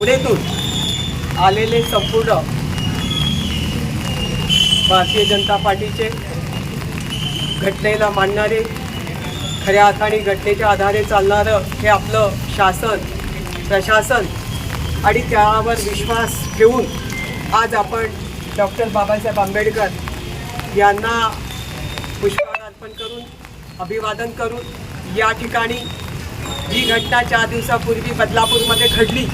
पुणेतून आलेले संपूर्ण भारतीय जनता पार्टीचे घटनेला मानणारे खऱ्या अर्थाने घटनेच्या आधारे चालणारं हे आपलं शासन प्रशासन आणि त्यावर विश्वास ठेवून आज आपण डॉक्टर बाबासाहेब आंबेडकर यांना पुष्पहार अर्पण करून अभिवादन करून या ठिकाणी ही घटना चार दिवसापूर्वी बदलापूरमध्ये घडली.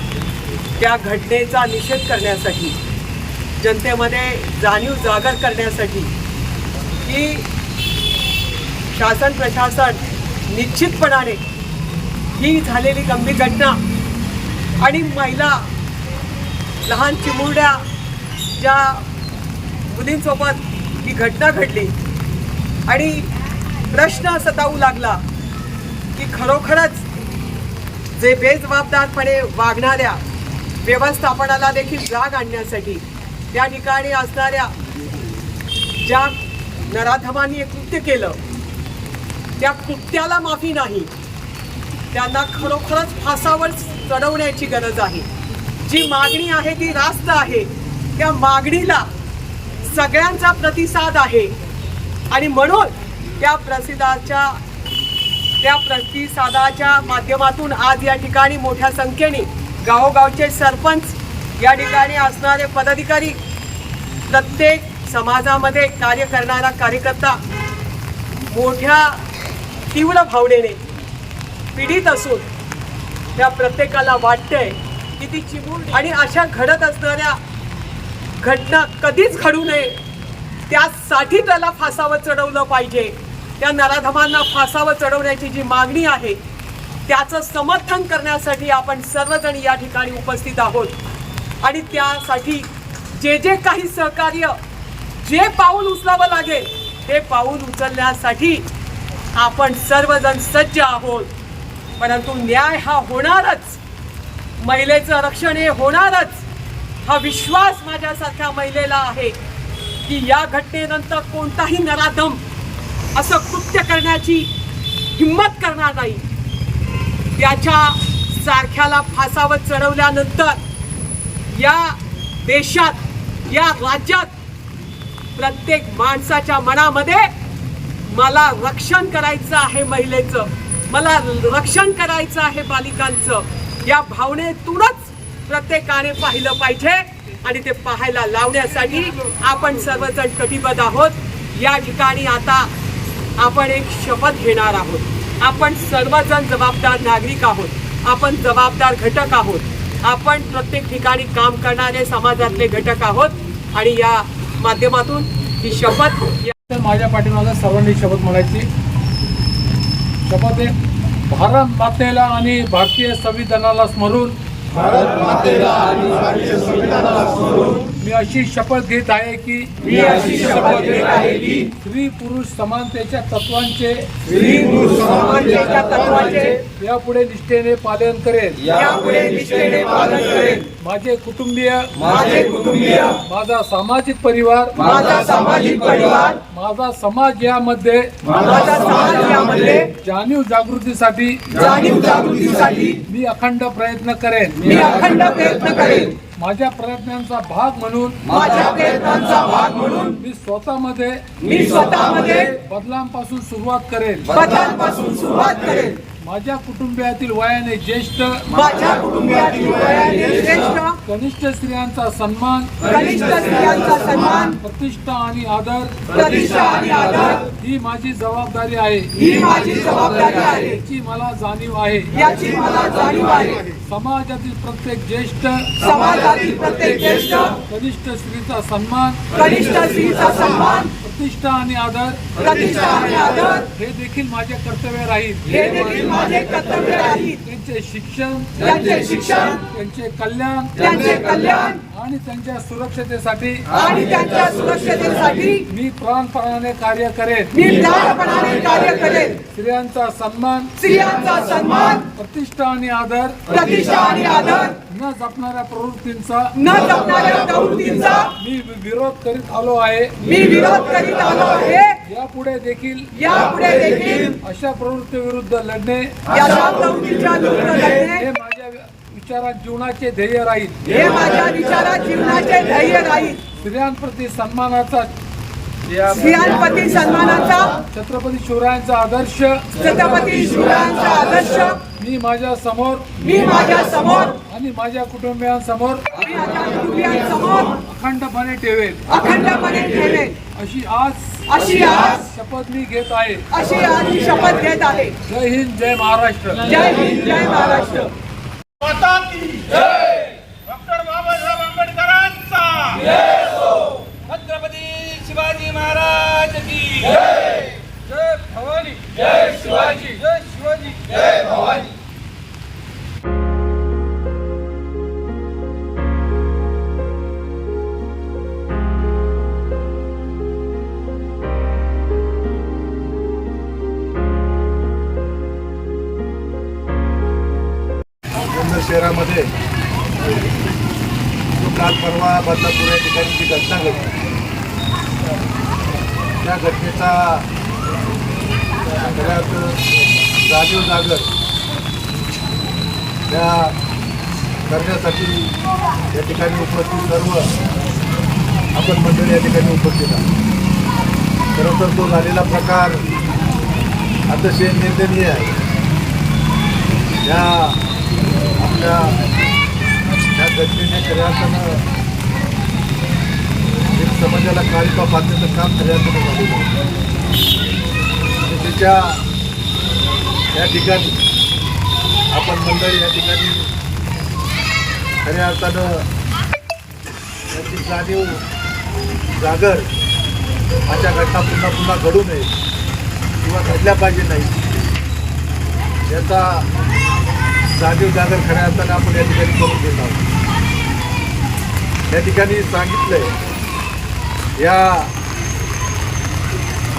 त्या घटनेचा निषेध करण्यासाठी जनतेमध्ये जाणीव जागर करण्यासाठी की शासन प्रशासन निश्चितपणाने ही झालेली गंभीर घटना आणि महिला लहान चिमुरड्या ज्या मुलींसोबत ही घटना घडली आणि प्रश्न सतावू लागला की खरोखरच जे बेजबाबदारपणे वागणाऱ्या व्यवस्थापनाला देखील जाग आणण्यासाठी त्या ठिकाणी असणाऱ्या ज्या नराधमांनी कृत्य केलं त्या कृत्याला माफी नाही. त्यांना खरोखरच फासावर चढवण्याची गरज आहे. जी मागणी आहे ती रास्त आहे. त्या मागणीला सगळ्यांचा प्रतिसाद आहे. आणि म्हणून त्या प्रसिद्धाच्या त्या प्रतिसादाच्या माध्यमातून आज या ठिकाणी मोठ्या संख्येने गावोगावचे सरपंच या ठिकाणी असणारे पदाधिकारी प्रत्येक समाजामध्ये कार्य करणारा कार्यकर्ता मोठ्या तीव्र भावनेने पीडित असून त्या प्रत्येकाला वाटतंय की ती चिमूट आणि अशा घडत असणाऱ्या घटना कधीच घडू नये. त्यासाठी त्याला फासावर चढवलं पाहिजे. त्या नराधमांना फासावर चढवण्याची जी मागणी आहे त्याचं समर्थन करण्यासाठी आपण सर्वजण या ठिकाणी उपस्थित आहोत. आणि त्यासाठी जे जे काही सहकार्य जे पाऊल उचलावं लागेल ते पाऊल उचलण्यासाठी आपण सर्वजण सज्ज आहोत. परंतु न्याय हा होणारच. महिलेचं रक्षण हे होणारच. हा विश्वास माझ्यासारख्या महिलेला आहे की या घटनेनंतर कोणताही नराधम असं कृत्य करण्याची हिंमत करणार नाही. त्याच्या सारख्याला फासावर चढवल्यानंतर या देशात या राज्यात प्रत्येक माणसाच्या मनामध्ये मला रक्षण करायचं आहे महिलेचं. मला रक्षण करायचं आहे बालिकांचं. या भावनेतूनच प्रत्येकाने पाहिलं पाहिजे आणि ते पाहायला लावण्यासाठी आपण सर्वजण कटिबद्ध आहोत. या ठिकाणी आता आपण एक शपथ घेणार आहोत. आपण सर्वजण जबाबदार नागरिक आहोत. आपण जबाबदार घटक आहोत. आपण प्रत्येक ठिकाणी काम करणारे समाजातले घटक आहोत. आणि या माध्यमातून ही शपथ तर माझ्या पाठीमागं सर्वांनी शपथ म्हणायची. शपथ आहे भारत मातेला आणि भारतीय संविधानाला स्मरून. भारत मातेला आणि भारतीय संविधानाला स्मरून. मी अशी शपथ घेत आहे की मी अशी शपथ घेत आहे की स्त्री पुरुष समानतेच्या तत्वांचे स्त्री पुरुष समानतेच्या तत्वाचे यापुढे निष्ठेने पालन करेन. यापुढे निष्ठेने पालन करेन. माझे कुटुंबीय माझे कुटुंबीय माझा सामाजिक परिवार माझा सामाजिक परिवार माझा समाज यामध्ये माझा समाज यामध्ये जाणीव जागृतीसाठी जाणीव जागृतीसाठी मी अखंड प्रयत्न करेन. मी अखंड प्रयत्न करेन. माझ्या प्रयत्नांचा भाग म्हणून माझ्या प्रयत्नांचा भाग म्हणून मी स्वतःमध्ये मी स्वतःमध्ये बदलांपासून सुरुवात करेन बदलांपासून सुरुवात करेन माझ्या कुटुंबियातील वयाने ज्येष्ठ माझ्या कुटुंबातील वयाने श्रेष्ठ कनिष्ठ स्त्रियांचा सन्मान कनिष्ठ स्त्रियांचा सन्मान प्रतिष्ठा आणि आदर प्रतिष्ठा आणि आदर ही माझी जबाबदारी आहे. ही माझी जबाबदारी आहे. याची मला जाणीव आहे. याची मला जाणीव आहे. समाजातील प्रत्येक ज्येष्ठ समाजातील प्रत्येक ज्येष्ठ कनिष्ठ स्त्रीचा सन्मान कनिष्ठ स्त्रीचा सन्मान प्रतिष्ठा आणि आदर. प्रतिष्ठा आणि आदर. हे देखील माझे कर्तव्य राहील. हे देखील माझे कर्तव्य राहील. त्यांचे शिक्षण त्यांचे शिक्षण. त्यांचे कल्याण त्यांचे कल्याण. आणि त्यांच्या सुरक्षतेसाठी. आणि त्यांच्या सुरक्षतेसाठी. मी प्राणपणाने कार्य करेन. मी प्राणपणाने कार्य करेन. स्त्रियांचा सन्मान. स्त्रियांचा सन्मान. प्रतिष्ठा आणि आदर. प्रतिष्ठा आणि आदर. न जपणाऱ्या प्रवृत्तींचा न जपणाऱ्या प्रवृत्तींचा मी विरोध करीत आलो आहे. मी विरोध करीत आलो आहे. यापुढे देखील यापुढे देखील अशा प्रवृत्ती विरुद्ध लढणे या प्रवृत्तीच्या विरुद्ध लढणे हे माझ्या विचारात जीवनाचे ध्येय राहील. हे माझ्या विचारात जीवनाचे ध्येय राहील. स्त्रियांप्रती सन्मानाचा स्त्रियांपती सन्मानाचा छत्रपती शिवरायांचा आदर्श. छत्रपती शिवरायांचा आदर्श. मी माझ्यासमोर मी माझ्यासमोर आणि माझ्या कुटुंबियांसमोर मी माझ्या कुटुंबियांसमोर अखंडपणे ठेवेल. अखंडपणे ठेवेन अशी आज अशी आज शपथ मी घेत आहे. अशी आज मी शपथ घेत आहे. जय हिंद जय महाराष्ट्र. जय हिंद जय महाराष्ट्र. माता की डॉक्टर बाबासाहेब आंबेडकरांचा. छत्रपती शिवाजी महाराज की जय भवानी. जय शिवाजी. जय शिवाजी. जय भवानी. शहरामध्ये काल परवा बदलापूर या ठिकाणी जी घटना घडली त्या घटनेचा सगळ्यात जागीव जागर त्या करण्यासाठी या ठिकाणी उपस्थित सर्व आपण मंडळी या ठिकाणी उपस्थित आहोत. खरं तर तो झालेला प्रकार अतिशय निंदनीय आहे. या आपल्या या घटनेने खऱ्या अर्थानं एक समाजाला काळीपा बांधण्याचं काम खऱ्या अर्थानं झालेलं आहे. त्याच्या या ठिकाणी आपण मंडळी या ठिकाणी खऱ्या अर्थानं याची जाणीव जागर अशा घटना पुन्हा पुन्हा घडू नये किंवा घडल्या पाहिजे नाही याचा जागीव जागर खऱ्या असताना आपण या ठिकाणी करून घेत आहोत. या ठिकाणी सांगितलंय या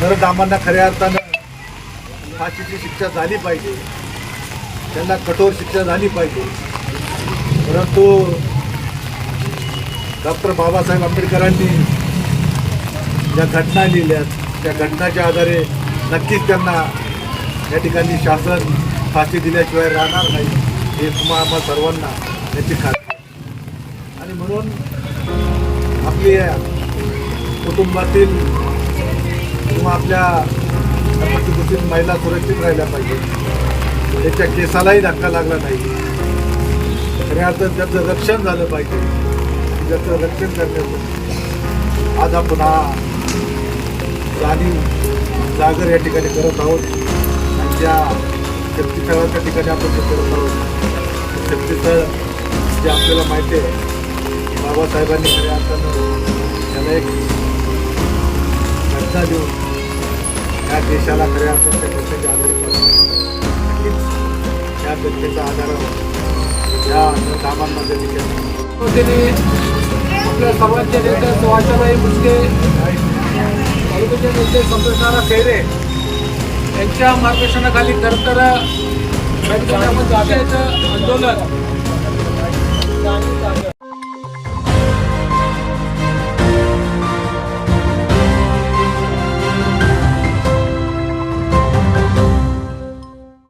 नरधामांना खऱ्या अर्थानं फाशीची शिक्षा झाली पाहिजे. त्यांना कठोर शिक्षा झाली पाहिजे. परंतु डॉक्टर बाबासाहेब आंबेडकरांनी ज्या घटना लिहिल्यात त्या घटनाच्या आधारे नक्कीच त्यांना या ठिकाणी शासन फाशी दिल्याशिवाय राहणार नाही. हे तुम्हा आम्हा सर्वांना याची खात्री आणि म्हणून आपली कुटुंबातील किंवा आपल्या कुटुंबातील महिला सुरक्षित राहिल्या पाहिजे. त्याच्या केसालाही धक्का लागला नाही. खऱ्या अर्थात त्याचं रक्षण झालं पाहिजे. त्याचं रक्षण करण्याचं. आज आपण हा जाणीव जागर या ठिकाणी करत आहोत. आणि त्या शक्तीस्थळाच्या ठिकाणी आपण ते करत आहोत. शक्तीस्थळ जे आपल्याला माहिती आहे बाबासाहेबांनी खऱ्या अर्थानं त्याला एक घटना देऊन या देशाला खऱ्या अर्थानं त्या घटनेच्या आधारे नक्कीच या घटनेचा आधारावर या कामांमध्ये ठिकाणी त्यांनी आपल्या सर्वांचे नेते सुभाषचंद्र मुसके तालुक्याचे नेते संतोषनारा खैरे यांच्या मार्गदर्शनाखाली खरं तर आंदोलन.